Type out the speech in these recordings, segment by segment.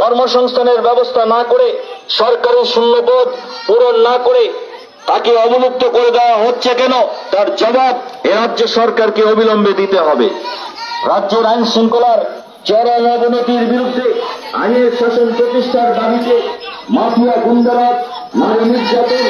কর্মসংস্থানের ব্যবস্থা না করে, সরকারি শূন্যপদ পূরণ না করে তাকে অবলুপ্ত করে দেওয়া হচ্ছে কেন? তার জবাব এ রাজ্য সরকারকে অবিলম্বে দিতে হবে। রাজ্যের আইন শৃঙ্খলার চরম অবনতির বিরুদ্ধে আইনের শাসন প্রতিষ্ঠার দাবিতে মাফিয়া গুন্ডারাজ নারী নির্যাতন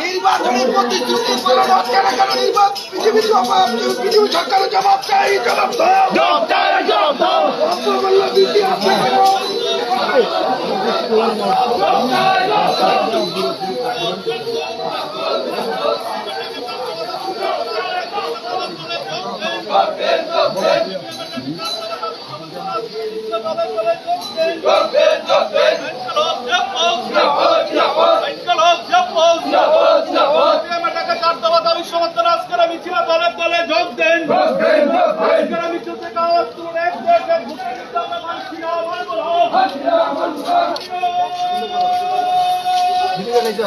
নির্বাচনের প্রতিশ্রুতি পালন হচ্ছে না কেন নির্বাচন পৃথিবীর জবাব পৃথিবী সরকারের জবাব চাই, জবাব দাও। রক্তমূল্য বৃদ্ধি আছে কেন?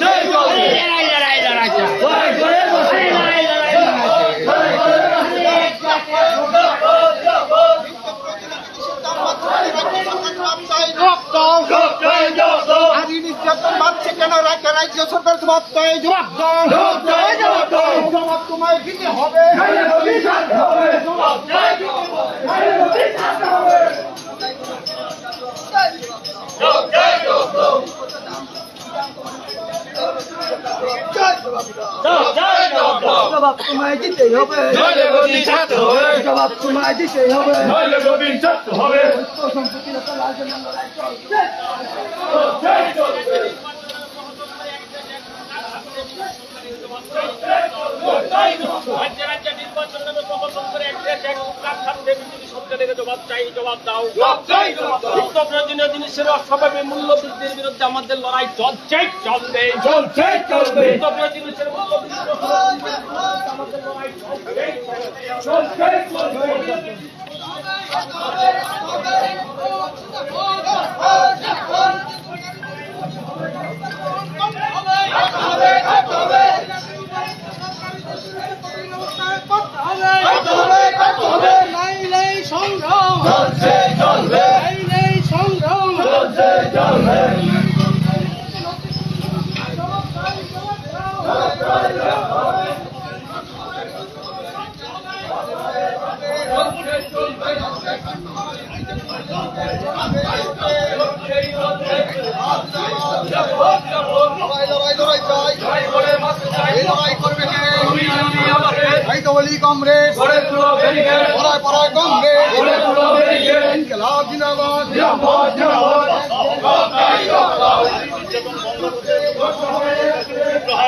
নারী রাজ্য সরকার জবাব চাই জবাব দাও জবাব তোমায় দিতে হবে। জবাব তোমায় দিতেই হবে। জবাব তোমায় দিতেই হবে। সম্পত্তির উপর রাজনীতি লড়াই চলছে। রাজ্যে রাজ্যে নির্বাচন নামে প্রহসন করে এক দেশ এক কুৎকার খাদ্যে বিজেপি সরকারের জবাব চাই জবাব দাও। নিত্য প্রয়োজনীয় জিনিসের অস্বাভাবিক মূল্য বৃদ্ধির বিরুদ্ধে আমাদের লড়াই চলছে চলবে। চলছে চলবে। নিত্য প্রয়োজনীয় জিনিসের মূল্য বৃদ্ধির আমাদের লড়াই চলছে চলছে চলবে। হাইদওয়ালি কমরেড পড়ায় পড়ায় কমরেড ইনকলাব জিন্দাবাদ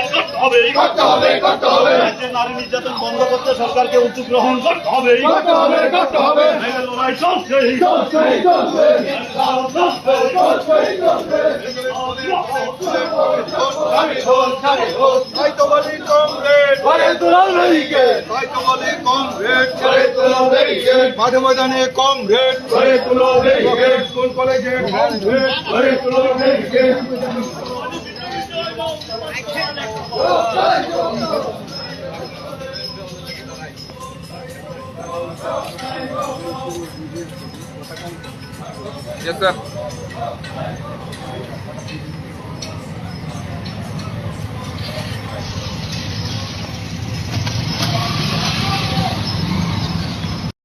করতে হবে করতে হবে রাজ্যে নারী নির্যাতন বন্ধ করতে সরকারকে উদ্যোগ গ্রহণ করতে হবে করতে হবে করতে হবে লড়াই চলছে চলছে চলছে হাইদওয়ালি কমরেড ঘরে তোলাও নারীকে হাইদওয়ালি কমরেড মাঠে ময়দানে কমরেড ঘরে তুলো বেরিয়ে স্কুল কলেজে কমরেড ঘরে Yes, sir.